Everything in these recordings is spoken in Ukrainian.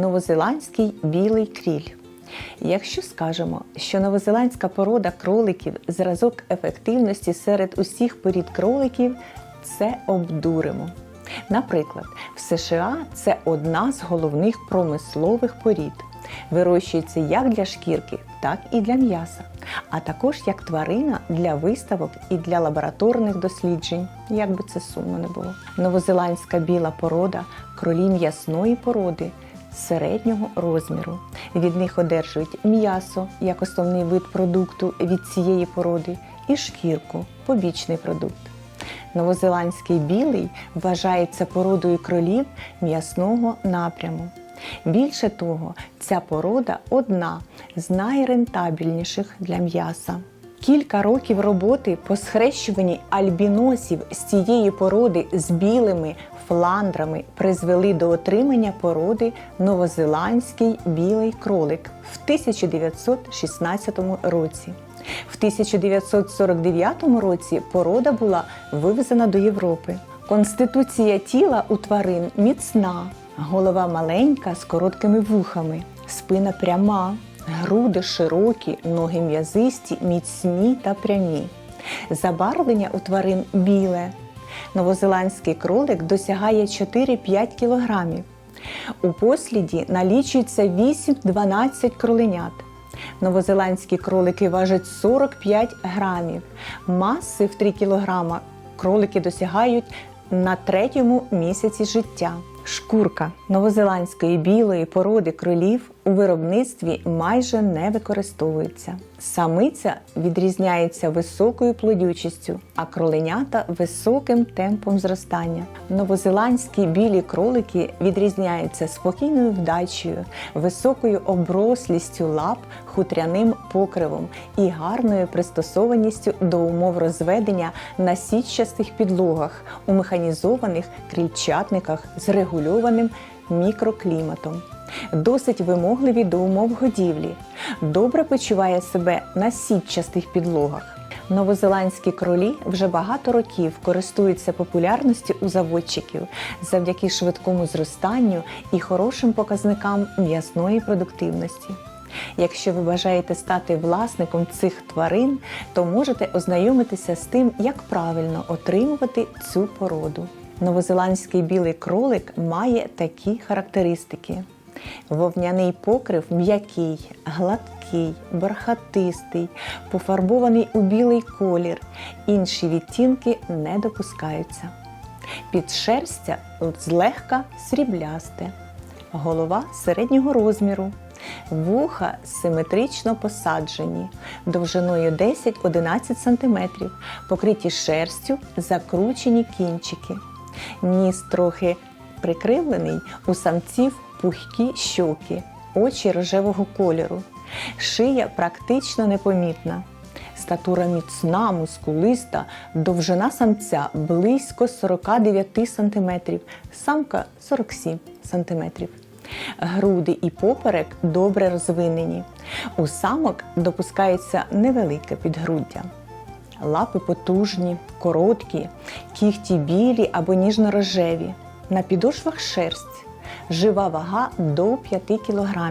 новозеландський білий кріль. Якщо скажемо, що новозеландська порода кроликів зразок ефективності серед усіх порід кроликів, це обдуримо. Наприклад, в США це одна з головних промислових порід. Вирощується як для шкірки, так і для м'яса, а також як тварина для виставок і для лабораторних досліджень, як би це сумно не було. Новозеландська біла порода кролі м'ясної породи середнього розміру. Від них одержують м'ясо як основний вид продукту від цієї породи, і шкірку побічний продукт. Новозеландський білий вважається породою кролів м'ясного напряму. Більше того, ця порода одна з найрентабельніших для м'яса. Кілька років роботи по схрещуванні альбіносів з цієї породи з білими фландрами призвели до отримання породи новозеландський білий кролик в 1916 році. В 1949 році порода була вивезена до Європи. Конституція тіла у тварин міцна, голова маленька з короткими вухами, спина пряма, груди широкі, ноги м'язисті, міцні та прямі. Забарвлення у тварин біле. Новозеландський кролик досягає 4-5 кілограмів. У посліді налічується 8-12 кроленят. Новозеландські кролики важать 45 грамів. Маси в 3 кілограма кролики досягають на третьому місяці життя. Шкурка новозеландської білої породи кролів у виробництві майже не використовується. Самиця відрізняється високою плодючістю, а кроленята високим темпом зростання. Новозеландські білі кролики відрізняються спокійною вдачею, високою оброслістю лап, хутряним покривом і гарною пристосованістю до умов розведення на сітчастих підлогах у механізованих крильчатниках з регульованим мікрокліматом. Досить вимогливі до умов годівлі, добре почуває себе на сітчастих підлогах. Новозеландські кролі вже багато років користуються популярністю у заводчиків завдяки швидкому зростанню і хорошим показникам м'ясної продуктивності. Якщо ви бажаєте стати власником цих тварин, то можете ознайомитися з тим, як правильно отримувати цю породу. Новозеландський білий кролик має такі характеристики: вовняний покрив м'який, гладкий, бархатистий, пофарбований у білий колір. Інші відтінки не допускаються. Підшерстя злегка сріблясте, голова середнього розміру. Вуха симетрично посаджені, довжиною 10-11 см, покриті шерстю, закручені кінчики. Ніс трохи прикривлений, у самців пухкі щоки, очі рожевого кольору. Шия практично непомітна. Статура міцна, мускулиста, довжина самця близько 49 см, самка 47 см. Груди і поперек добре розвинені. У самок допускається невелике підгруддя. Лапи потужні, короткі, кігті білі або ніжно-рожеві. На підошвах шерсть, жива вага до 5 кг.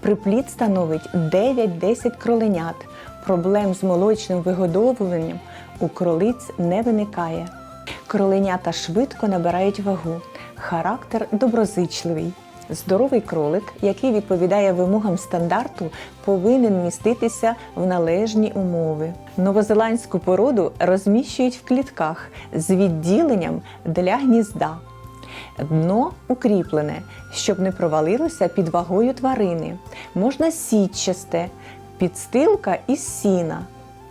Приплід становить 9-10 кроленят. Проблем з молочним вигодовуванням у кролиць не виникає. Кроленята швидко набирають вагу. Характер доброзичливий. Здоровий кролик, який відповідає вимогам стандарту, повинен міститися в належні умови. Новозеландську породу розміщують в клітках з відділенням для гнізда. Дно укріплене, щоб не провалилося під вагою тварини. Можна сітчасте, підстилка із сіна.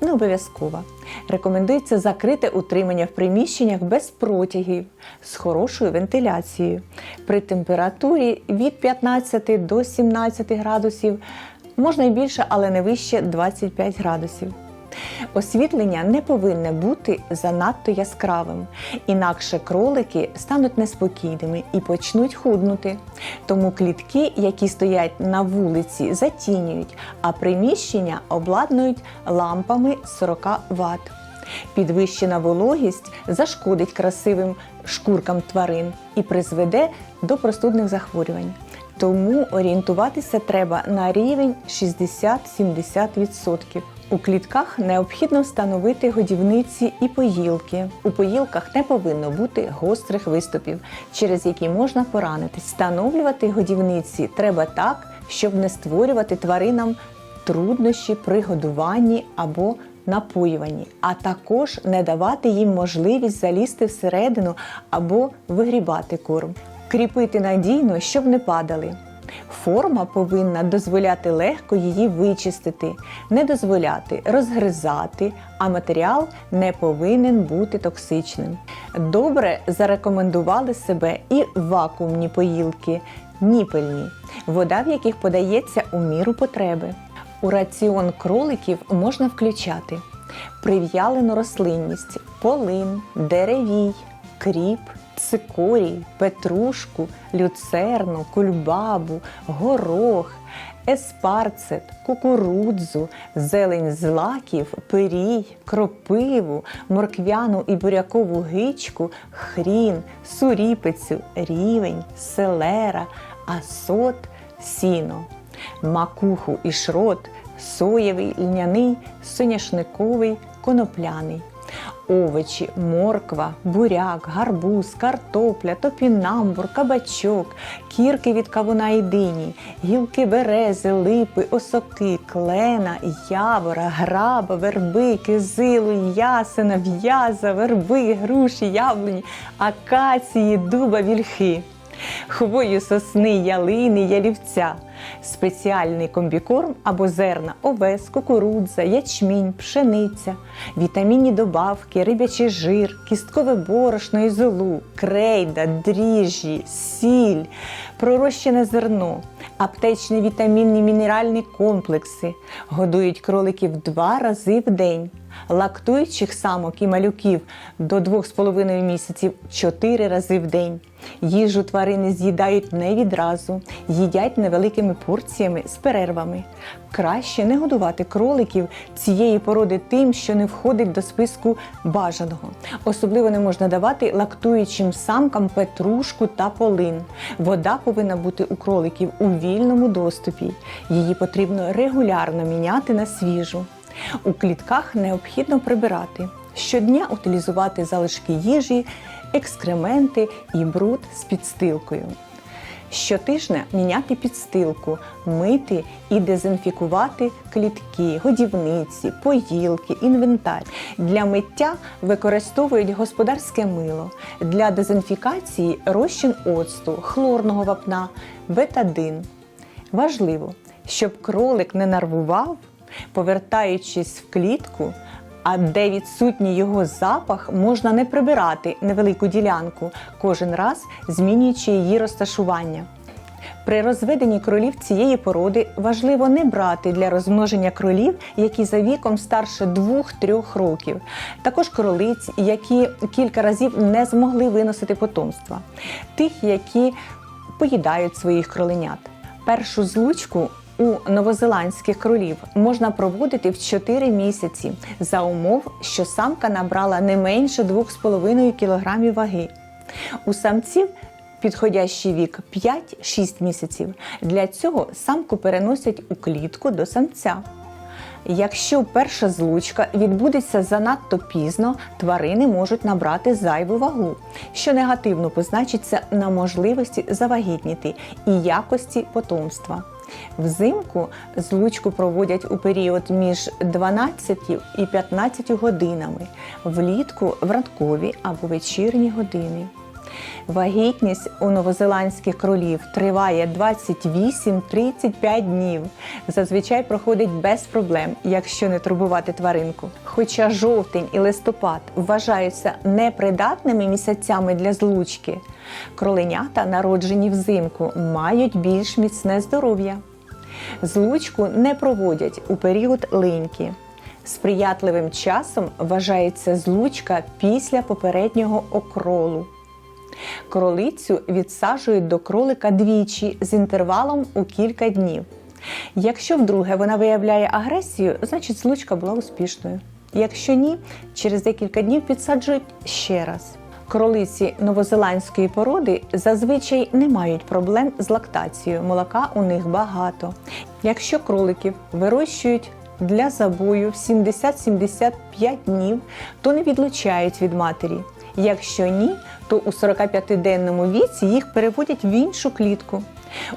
Не обов'язково. Рекомендується закрите утримання в приміщеннях без протягів з хорошою вентиляцією. При температурі від 15 до 17 градусів, можна і більше, але не вище 25 градусів. Освітлення не повинне бути занадто яскравим, інакше кролики стануть неспокійними і почнуть худнути. Тому клітки, які стоять на вулиці, затінюють, а приміщення обладнують лампами 40 Вт. Підвищена вологість зашкодить красивим шкуркам тварин і призведе до простудних захворювань. Тому орієнтуватися треба на рівень 60-70%. У клітках необхідно встановити годівниці і поїлки. У поїлках не повинно бути гострих виступів, через які можна поранитись. Встановлювати годівниці треба так, щоб не створювати тваринам труднощі при годуванні або напоюванні, а також не давати їм можливість залізти всередину або вигрібати корм. Кріпити надійно, щоб не падали. Форма повинна дозволяти легко її вичистити, не дозволяти розгризати, а матеріал не повинен бути токсичним. Добре зарекомендували себе і вакуумні поїлки, ніпельні, вода в яких подається у міру потреби. У раціон кроликів можна включати прив'ялену рослинність, полин, деревій, кріп, цикорій, петрушку, люцерну, кульбабу, горох, еспарцет, кукурудзу, зелень злаків, пирій, кропиву, морквяну і бурякову гичку, хрін, суріпицю, рівень, селера, асот, сіно, макуху і шрот, соєвий, льняний, соняшниковий, конопляний. Овочі, морква, буряк, гарбуз, картопля, топінамбур, кабачок, кірки від кавуна і дині, гілки берези, липи, осоки, клена, явора, граба, верби, кизилу, ясена, в'яза, верби, груші, яблуні, акації, дуба, вільхи. Хвою сосни, ялини, ялівця, спеціальний комбікорм або зерна, овес, кукурудза, ячмінь, пшениця, вітамінні добавки, рибячий жир, кісткове борошно і золу, крейда, дріжджі, сіль, пророщене зерно, аптечні вітамінні мінеральні комплекси, годують кроликів два рази в день. Лактуючих самок і малюків до 2,5 місяців 4 рази в день. Їжу тварини з'їдають не відразу, їдять невеликими порціями з перервами. Краще не годувати кроликів цієї породи тим, що не входить до списку бажаного. Особливо не можна давати лактуючим самкам петрушку та полин. Вода повинна бути у кроликів у вільному доступі. Її потрібно регулярно міняти на свіжу. У клітках необхідно прибирати. Щодня утилізувати залишки їжі, екскременти і бруд з підстилкою. Щотижня міняти підстилку, мити і дезінфікувати клітки, годівниці, поїлки, інвентар. Для миття використовують господарське мило, для дезінфікації розчин оцту, хлорного вапна, бетадин. Важливо, щоб кролик не нарвував, повертаючись в клітку, а де відсутній його запах, можна не прибирати невелику ділянку, кожен раз змінюючи її розташування. При розведенні кролів цієї породи важливо не брати для розмноження кролів, які за віком старше 2-3 років. Також кролиць, які кілька разів не змогли виносити потомства, тих, які поїдають своїх кроленят. Першу злучку у новозеландських кролів можна проводити в 4 місяці за умов, що самка набрала не менше 2,5 кг ваги. У самців підходящий вік 5-6 місяців. Для цього самку переносять у клітку до самця. Якщо перша злучка відбудеться занадто пізно, тварини можуть набрати зайву вагу, що негативно позначиться на можливості завагітніти і якості потомства. Взимку злучку проводять у період між 12 і 15 годинами, влітку в ранкові або вечірні години. Вагітність у новозеландських кролів триває 28-35 днів. Зазвичай проходить без проблем, якщо не турбувати тваринку. Хоча жовтень і листопад вважаються непридатними місяцями для злучки, кроленята, народжені взимку, мають більш міцне здоров'я. Злучку не проводять у період линьки. Сприятливим часом вважається злучка після попереднього окролу. Кролицю відсаджують до кролика двічі з інтервалом у кілька днів. Якщо вдруге вона виявляє агресію, значить злучка була успішною. Якщо ні, через декілька днів підсаджують ще раз. Кролиці новозеландської породи зазвичай не мають проблем з лактацією. Молока у них багато. Якщо кроликів вирощують для забою в 70-75 днів, то не відлучають від матері. Якщо ні, то у 45-денному віці їх переводять в іншу клітку.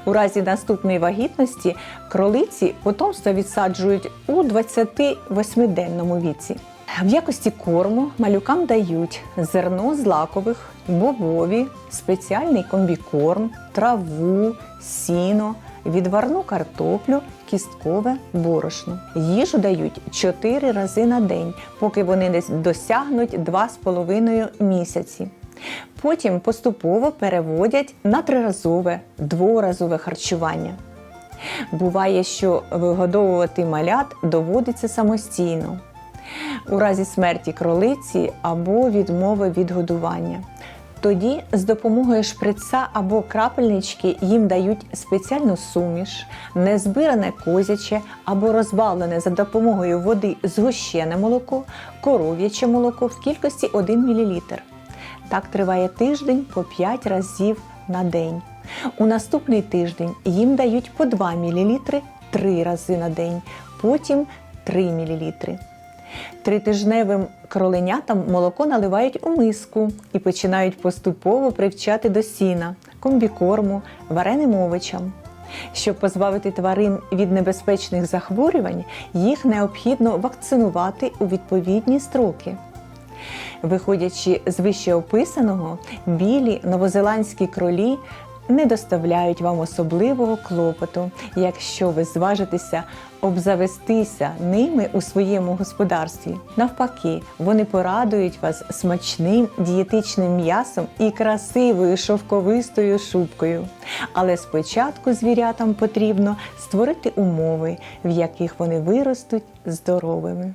У разі наступної вагітності кролиці потомство відсаджують у 28-денному віці. В якості корму малюкам дають зерно з лакових, бобові, спеціальний комбікорм, траву, сіно, відварну картоплю, кісткове борошно. Їжу дають 4 рази на день, поки вони не досягнуть 2,5 місяці. Потім поступово переводять на триразове, дворазове харчування. Буває, що вигодовувати малят доводиться самостійно у разі смерті кролиці або відмови від годування. Тоді з допомогою шприца або крапельнички їм дають спеціальну суміш, незбиране козяче або розбавлене за допомогою води згущене молоко, коров'яче молоко в кількості 1 мл. Так триває тиждень по 5 разів на день. У наступний тиждень їм дають по 2 мл 3 рази на день, потім 3 мл. Тритижневим кроленятам молоко наливають у миску і починають поступово привчати до сіна, комбікорму, вареним овочам. Щоб позбавити тварин від небезпечних захворювань, їх необхідно вакцинувати у відповідні строки. Виходячи з вище описаного, білі новозеландські кролі не доставляють вам особливого клопоту, якщо ви зважитеся обзавестися ними у своєму господарстві. Навпаки, вони порадують вас смачним дієтичним м'ясом і красивою шовковистою шубкою. Але спочатку звірятам потрібно створити умови, в яких вони виростуть здоровими.